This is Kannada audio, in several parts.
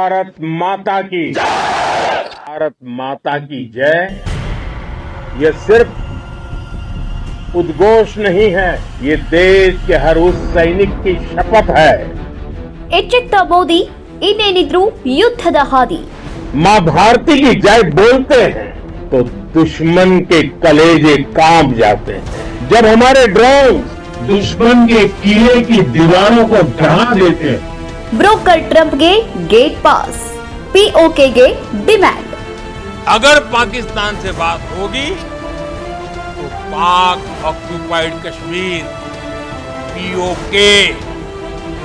भारत माता की भारत माता की जय ये सिर्फ उद्घोष नहीं है ये देश के हर उस सैनिक की शपथ है ಎಚ್ಚೆತ್ತ ಮೋದಿ ಇನ್ನೇನಿದ್ರು ಯುದ್ಧದ ಹಾದಿ माँ भारती की जय बोलते हैं तो दुश्मन के कलेजे कांप जाते हैं जब हमारे ड्रोन दुश्मन के किले की दीवारों को ढहा देते हैं ब्रोकर ट्रंप के गेट पास पीओके के डिमांड। अगर पाकिस्तान से बात होगी तो पाक ऑक्यूपाइड कश्मीर पीओके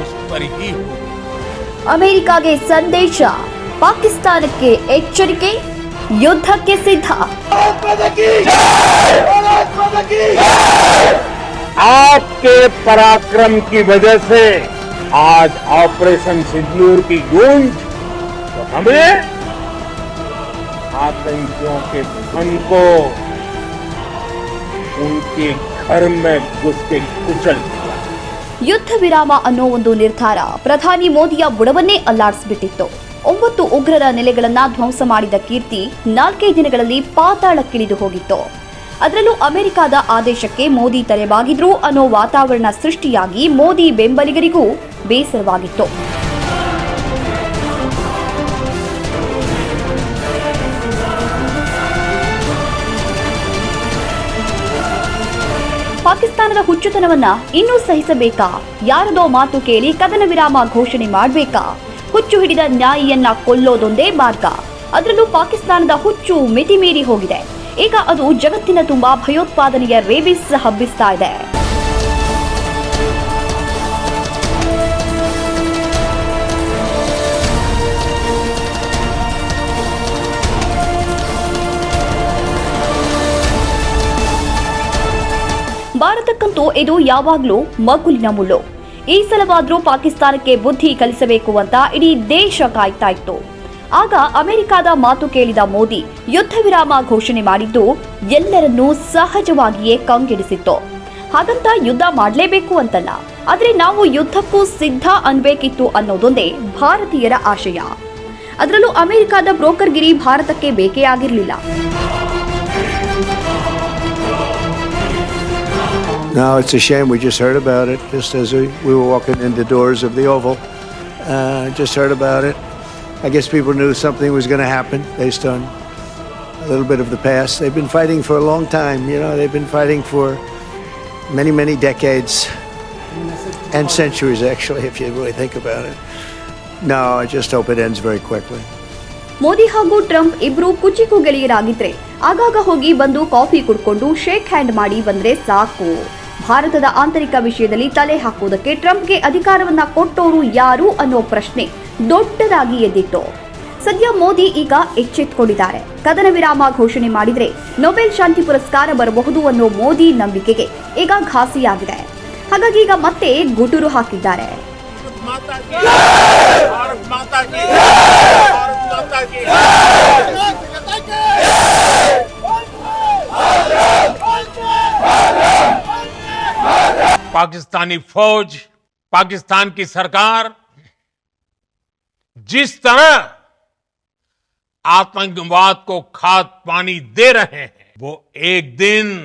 उस पर ही होगी। अमेरिका के संदेशा पाकिस्तान के एचरिके युद्ध के सीधा आपके पराक्रम की वजह से आज ऑपरेशन सिंदूर की गूंज तो हमें आतंकियों के धन को उनके घर में घुस के कुचल दिया ಯುದ್ಧ ವಿರಾಮ ಅನ್ನೋ ಒಂದು ನಿರ್ಧಾರ ಪ್ರಧಾನಿ ಮೋದಿಯ ಬುಡವನ್ನೇ ಅಲ್ಲಾಡಿಸ್ಬಿಟ್ಟಿತ್ತು ಒಂಬತ್ತು ಉಗ್ರರ ನೆಲೆಗಳನ್ನ ಧ್ವಂಸ ಮಾಡಿದ ಕೀರ್ತಿ ನಾಲ್ಕೇ ದಿನಗಳಲ್ಲಿ ಪಾತಾಳಕ್ಕಿಳಿದು ಹೋಗಿತ್ತು ಅದರಲ್ಲೂ ಅಮೆರಿಕದ ಆದೇಶಕ್ಕೆ ಮೋದಿ ತಲೆಬಾಗಿದ್ರು ಅನ್ನೋ ವಾತಾವರಣ ಸೃಷ್ಟಿಯಾಗಿ ಮೋದಿ ಬೆಂಬಲಿಗರಿಗೂ ಬೇಸರವಾಗಿತ್ತು. ಪಾಕಿಸ್ತಾನದ ಹುಚ್ಚುತನವನ್ನ ಇನ್ನೂ ಸಹಿಸಬೇಕಾ? ಯಾರದೋ ಮಾತು ಕೇಳಿ ಕದನ ವಿರಾಮ ಘೋಷಣೆ ಮಾಡಬೇಕಾ? ಹುಚ್ಚು ಹಿಡಿದ ನ್ಯಾಯಿಯನ್ನ ಕೊಲ್ಲೋದೊಂದೇ ಮಾರ್ಗ. ಅದರಲ್ಲೂ ಪಾಕಿಸ್ತಾನದ ಹುಚ್ಚು ಮಿತಿಮೀರಿ ಹೋಗಿದೆ. ಈಗ ಅದು ಜಗತ್ತಿನ ತುಂಬಾ ಭಯೋತ್ಪಾದನೆಯ ರೇಬಿಸ್ ಹಬ್ಬಿಸ್ತಾ ಇದೆ. ಭಾರತಕ್ಕಂತೂ ಇದು ಯಾವಾಗಲೂ ಮಗುಲಿನ ಮುಳ್ಳು. ಈ ಸಲವಾದರೂ ಪಾಕಿಸ್ತಾನಕ್ಕೆ ಬುದ್ಧಿ ಕಲಿಸಬೇಕು ಅಂತ ಇಡೀ ದೇಶ ಕಾಯ್ತಾ ಇತ್ತು. ಆಗ ಅಮೆರಿಕದ ಮಾತು ಕೇಳಿದ ಮೋದಿ ಯುದ್ಧ ವಿರಾಮ ಘೋಷಣೆ ಮಾಡಿದ್ದು ಎಲ್ಲರನ್ನೂ ಸಹಜವಾಗಿಯೇ ಕಂಗೆಡಿಸಿತ್ತು ಹಾಗಂತ ಯುದ್ಧ ಮಾಡಲೇಬೇಕು ಅಂತಲ್ಲ ಆದರೆ ನಾವು ಯುದ್ಧಕ್ಕೂ ಸಿದ್ಧ ಅನ್ಬೇಕಿತ್ತು ಅನ್ನೋದೊಂದೇ ಭಾರತೀಯರ ಆಶಯ ಅದರಲ್ಲೂ ಅಮೆರಿಕದ ಬ್ರೋಕರ್ಗಿರಿ ಭಾರತಕ್ಕೆ ಬೇಕೇ ಆಗಿರಲಿಲ್ಲ Now it's a shame. We just heard about it just as we, we were walking in the doors of the Oval. Uh, just heard about it. I guess people knew something was going to happen based on a little bit of the past. They've been fighting for a long time. You know, they've been fighting for many, many decades and centuries, actually, if you really think about it. No, I just hope it ends very quickly. Modi ಹಾಗೂ ಟ್ರಂಪ್ ಇಬ್ರು ಕುಚಿಕು ಗೆಳೆಯರಾಗಿದ್ರೆ ಆಗಾಗ ಹೋಗಿ ಬಂದು ಕಾಫಿ ಕುಡ್ಕೊಂಡು ಶೇಕ್ ಹ್ಯಾಂಡ್ ಮಾಡಿ ಬಂದ್ರೆ ಸಾಕು ಭಾರತದ ಆಂತರಿಕ ವಿಷಯದಲ್ಲಿ ತಲೆ ಹಾಕುವುದಕ್ಕೆ ಟ್ರಂಪ್ಗೆ ಅಧಿಕಾರವನ್ನ ಕೊಟ್ಟೋರು ಯಾರು ಅನ್ನೋ ಪ್ರಶ್ನೆ ದೊಡ್ಡದಾಗಿ ಎದ್ದಿತ್ತು ಸದ್ಯ ಮೋದಿ ಈಗ ಎಚ್ಚೆತ್ತುಕೊಂಡಿದ್ದಾರೆ ಕದನ ವಿರಾಮ ಘೋಷಣೆ ಮಾಡಿದ್ರೆ ನೊಬೆಲ್ ಶಾಂತಿ ಪುರಸ್ಕಾರ ಬರಬಹುದು ಅನ್ನೋ ಮೋದಿ ನಂಬಿಕೆಗೆ ಈಗ ಘಾಸಿಯಾಗಿದೆ ಹಾಗಾಗಿ ಈಗ ಮತ್ತೆ ಗುಟುರು ಹಾಕಿದ್ದಾರೆ माता की भारत माता की भारत माता की पाकिस्तानी फौज पाकिस्तान की सरकार जिस तरह आतंकवाद को खाद पानी दे रहे हैं, वो एक दिन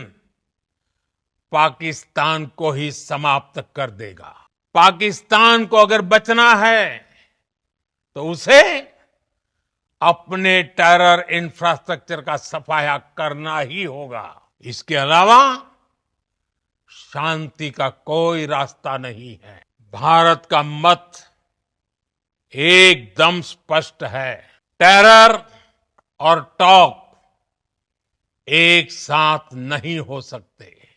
पाकिस्तान को ही समाप्त कर देगा। पाकिस्तान को अगर बचना है तो उसे अपने टेरर इंफ्रास्ट्रक्चर का सफाया करना ही होगा। इसके अलावा शांति का कोई रास्ता नहीं है। भारत का मत एकदम स्पष्ट है। टेरर और टॉक एक साथ नहीं हो सकते।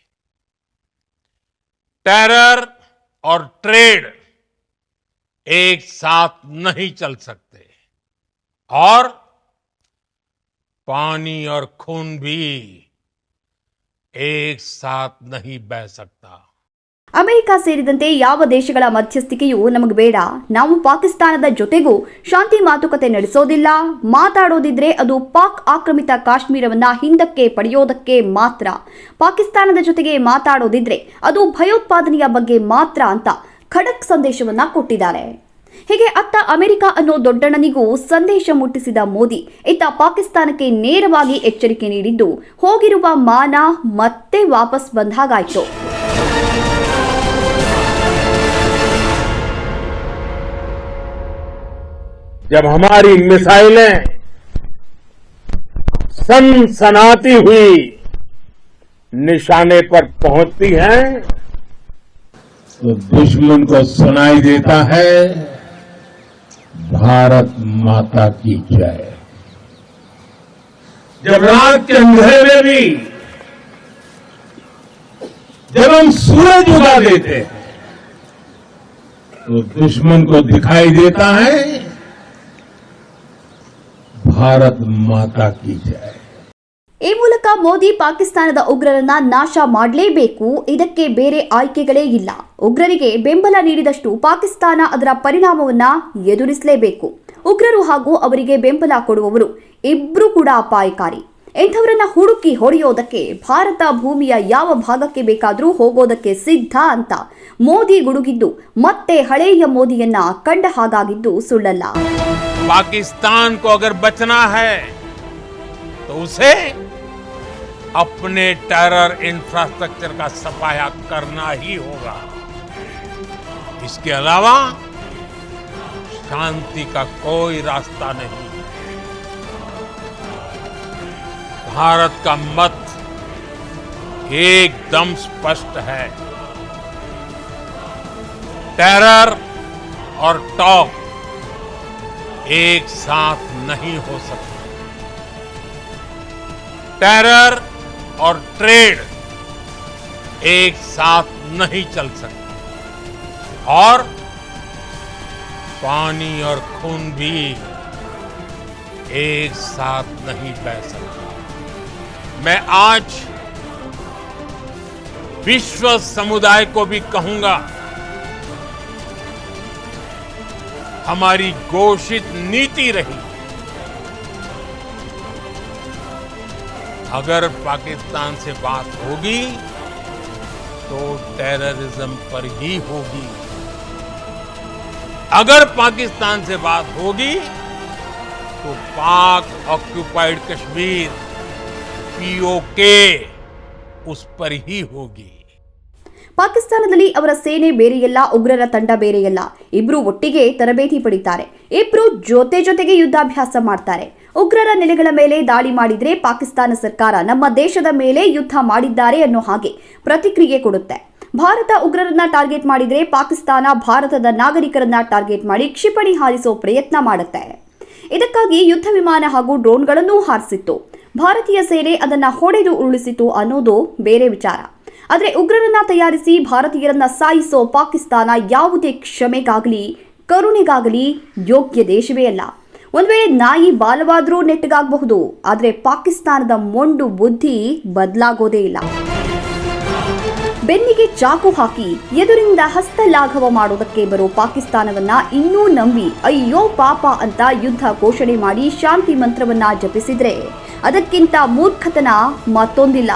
टेरर और ट्रेड एक साथ नहीं चल सकते। और पानी और खून भी एक साथ नहीं बह सकता। ಅಮೆರಿಕ ಸೇರಿದಂತೆ ಯಾವ ದೇಶಗಳ ಮಧ್ಯಸ್ಥಿಕೆಯೂ ನಮಗೆ ಬೇಡ. ನಾವು ಪಾಕಿಸ್ತಾನದ ಜೊತೆಗೂ ಶಾಂತಿ ಮಾತುಕತೆ ನಡೆಸೋದಿಲ್ಲ. ಮಾತಾಡೋದಿದ್ರೆ ಅದು ಪಾಕ್ ಆಕ್ರಮಿತ ಕಾಶ್ಮೀರವನ್ನ ಹಿಂದಕ್ಕೆ ಪಡೆಯೋದಕ್ಕೆ ಮಾತ್ರ. ಪಾಕಿಸ್ತಾನದ ಜೊತೆಗೆ ಮಾತಾಡೋದಿದ್ರೆ ಅದು ಭಯೋತ್ಪಾದನೆಯ ಬಗ್ಗೆ ಮಾತ್ರ ಅಂತ ಖಡಕ್ ಸಂದೇಶವನ್ನ ಕೊಟ್ಟಿದ್ದಾರೆ. ಹೀಗೆ ಅತ್ತ ಅಮೆರಿಕ ಅನ್ನೋ ದೊಡ್ಡಣ್ಣನಿಗೂ ಸಂದೇಶ ಮುಟ್ಟಿಸಿದ ಮೋದಿ, ಇತ್ತ ಪಾಕಿಸ್ತಾನಕ್ಕೆ ನೇರವಾಗಿ ಎಚ್ಚರಿಕೆ ನೀಡಿದ್ದು, ಹೋಗಿರುವ ಮಾನ ಮತ್ತೆ ವಾಪಸ್ ಬಂದ जब हमारी मिसाइलें सनसनाती हुई निशाने पर पहुँचती हैं तो दुश्मन को सुनाई देता है भारत माता की जय। जब रात के अंधेरे में भी जब हम सूरज उगा देते हैं तो दुश्मन को दिखाई देता है ಭಾರತ್ ಮಾತಾ ಕಿ ಜೈ. ಈ ಮೂಲಕ ಮೋದಿ ಪಾಕಿಸ್ತಾನದ ಉಗ್ರರನ್ನ ನಾಶ ಮಾಡಲೇಬೇಕು, ಇದಕ್ಕೆ ಬೇರೆ ಆಯ್ಕೆಗಳೇ ಇಲ್ಲ. ಉಗ್ರರಿಗೆ ಬೆಂಬಲ ನೀಡಿದಷ್ಟು ಪಾಕಿಸ್ತಾನ ಅದರ ಪರಿಣಾಮವನ್ನ ಎದುರಿಸಲೇಬೇಕು. ಉಗ್ರರು ಹಾಗೂ ಅವರಿಗೆ ಬೆಂಬಲ ಕೊಡುವವರು ಇಬ್ಬರೂ ಕೂಡ ಅಪಾಯಕಾರಿ. ಇಂಥವರನ್ನ ಹುಡುಕಿ ಹೊಡೆಯೋದಕ್ಕೆ ಭಾರತ ಭೂಮಿಯ ಯಾವ ಭಾಗಕ್ಕೆ ಬೇಕಾದರೂ ಹೋಗೋದಕ್ಕೆ ಸಿದ್ಧ ಅಂತ ಮೋದಿ ಗುಡುಗಿದ್ದು ಮತ್ತೆ ಹಳೆಯ ಮೋದಿಯನ್ನ ಕಂಡ ಹಾಗಾಗಿದ್ದು ಸುಳ್ಳಲ್ಲ पाकिस्तान को अगर बचना है तो उसे अपने टेरर इंफ्रास्ट्रक्चर का सफाया करना ही होगा इसके अलावा शांति का कोई रास्ता नहीं भारत का मत एकदम स्पष्ट है। टेरर और टॉक एक साथ नहीं हो सकते। टेरर और ट्रेड एक साथ नहीं चल सकते। और पानी और खून भी एक साथ नहीं बह सकता। मैं आज विश्व समुदाय को भी कहूँगा, हमारी घोषित नीति रही। अगर पाकिस्तान से बात होगी तो टेररिज्म पर ही होगी। अगर पाकिस्तान से बात होगी तो पाक ऑक्युपाइड कश्मीर। ಪಿಒಕೆ ಉಸ್ ಪರ್ ಹಿ ಹೋಗಿ. ಪಾಕಿಸ್ತಾನದಲ್ಲಿ ಅವರ ಸೇನೆ ಬೇರೆಯಲ್ಲ, ಉಗ್ರರ ತಂಡ ಬೇರೆಯಲ್ಲ, ಇಬ್ರು ಒಟ್ಟಿಗೆ ತರಬೇತಿ ಪಡಿತಾರೆ. ಇಬ್ರು ಜೊತೆ ಜೊತೆಗೆ ಯುದ್ಧಾಭ್ಯಾಸ ಮಾಡ್ತಾರೆ. ಉಗ್ರರ ನೆಲೆಗಳ ಮೇಲೆ ದಾಳಿ ಮಾಡಿದ್ರೆ ಪಾಕಿಸ್ತಾನ ಸರ್ಕಾರ ನಮ್ಮ ದೇಶದ ಮೇಲೆ ಯುದ್ಧ ಮಾಡಿದ್ದಾರೆ ಅನ್ನೋ ಹಾಗೆ ಪ್ರತಿಕ್ರಿಯೆ ಕೊಡುತ್ತೆ. ಭಾರತ ಉಗ್ರರನ್ನ ಟಾರ್ಗೆಟ್ ಮಾಡಿದ್ರೆ ಪಾಕಿಸ್ತಾನ ಭಾರತದ ನಾಗರಿಕರನ್ನ ಟಾರ್ಗೆಟ್ ಮಾಡಿ ಕ್ಷಿಪಣಿ ಹಾರಿಸೋ ಪ್ರಯತ್ನ ಮಾಡುತ್ತೆ. ಇದಕ್ಕಾಗಿ ಯುದ್ಧ ವಿಮಾನ ಹಾಗೂ ಡ್ರೋನ್ಗಳನ್ನೂ ಹಾರಿಸಿತ್ತು. ಭಾರತೀಯ ಸೇನೆ ಅದನ್ನ ಹೊಡೆದು ಉರುಳಿಸಿತು ಅನ್ನೋದು ಬೇರೆ ವಿಚಾರ. ಆದರೆ ಉಗ್ರರನ್ನ ತಯಾರಿಸಿ ಭಾರತೀಯರನ್ನ ಸಾಯಿಸೋ ಪಾಕಿಸ್ತಾನ ಯಾವುದೇ ಕ್ಷಮೆಗಾಗಲಿ, ಕರುಣೆಗಾಗಲಿ ಯೋಗ್ಯ ದೇಶವೇ ಅಲ್ಲ. ಒಂದು ವೇಳೆ ನಾಯಿ ಬಾಲವಾದರೂ ನೆಟ್ಟಗಾಗಬಹುದು, ಆದರೆ ಪಾಕಿಸ್ತಾನದ ಮೊಂಡು ಬುದ್ಧಿ ಬದಲಾಗೋದೇ ಇಲ್ಲ. ಬೆನ್ನಿಗೆ ಚಾಕು ಹಾಕಿ ಎದುರಿಂದ ಹಸ್ತಲಾಘವ ಮಾಡುವುದಕ್ಕೆ ಬರೋ ಪಾಕಿಸ್ತಾನವನ್ನ ಇನ್ನೂ ನಂಬಿ ಅಯ್ಯೋ ಪಾಪ ಅಂತ ಯುದ್ಧ ಘೋಷಣೆ ಮಾಡಿ ಶಾಂತಿ ಮಂತ್ರವನ್ನ ಜಪಿಸಿದ್ರೆ ಅದಕ್ಕಿಂತ ಮೂರ್ಖತನ ಮತ್ತೊಂದಿಲ್ಲ.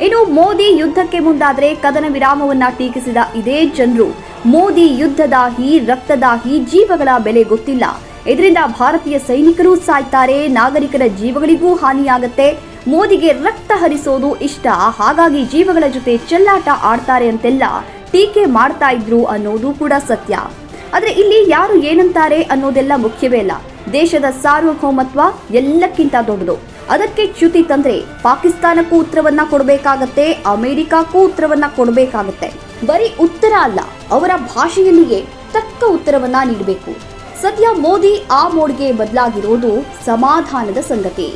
ಇನ್ನು ಮೋದಿ ಯುದ್ಧಕ್ಕೆ ಮುಂದಾದರೆ ಕದನ ವಿರಾಮವನ್ನ ಟೀಕಿಸಿದ ಇದೇ ಜನರು. ಮೋದಿ ಯುದ್ಧದಾಹಿ ರಕ್ತದಾಹಿ ಜೀವಗಳ ಬೆಲೆ ಗೊತ್ತಿಲ್ಲ. ಇದರಿಂದ ಭಾರತೀಯ ಸೈನಿಕರು ಸಾಯ್ತಾರೆ, ನಾಗರಿಕರ ಜೀವಗಳಿಗೂ ಹಾನಿಯಾಗತ್ತೆ. ಮೋದಿಗೆ ರಕ್ತ ಹರಿಸೋದು ಇಷ್ಟ. ಹಾಗಾಗಿ ಜೀವಗಳ ಜೊತೆ ಚೆಲ್ಲಾಟ ಆಡ್ತಾರೆ ಅಂತೆಲ್ಲ ಟೀಕೆ ಮಾಡ್ತಾ ಇದ್ರು ಅನ್ನೋದು ಕೂಡ ಸತ್ಯ. ಆದರೆ ಇಲ್ಲಿ ಯಾರು ಏನಂತಾರೆ ಅನ್ನೋದೆಲ್ಲ ಮುಖ್ಯವೇ ಅಲ್ಲ ದೇಶದ ಸಾರ್ವಭೌಮತ್ವ ಎಲ್ಲಕ್ಕಿಂತ ದೊಡ್ಡದು. ಅದಕ್ಕೆ ಚ್ಯುತಿ ತಂದ್ರೆ ಪಾಕಿಸ್ತಾನಕ್ಕೂ ಉತ್ತರವನ್ನ ಕೊಡಬೇಕಾಗತ್ತೆ, ಅಮೆರಿಕಕ್ಕೂ ಉತ್ತರವನ್ನ ಕೊಡಬೇಕಾಗತ್ತೆ. ಬರೀ ಉತ್ತರ ಅಲ್ಲ, ಅವರ ಭಾಷೆಯಲ್ಲಿಯೇ ತಕ್ಕ ಉತ್ತರವನ್ನ ನೀಡಬೇಕು. ಸದ್ಯ ಮೋದಿ ಆ ಮೋಡ್ಗೆ ಬದಲಾಗಿರೋದು ಸಮಾಧಾನದ ಸಂಗತಿ.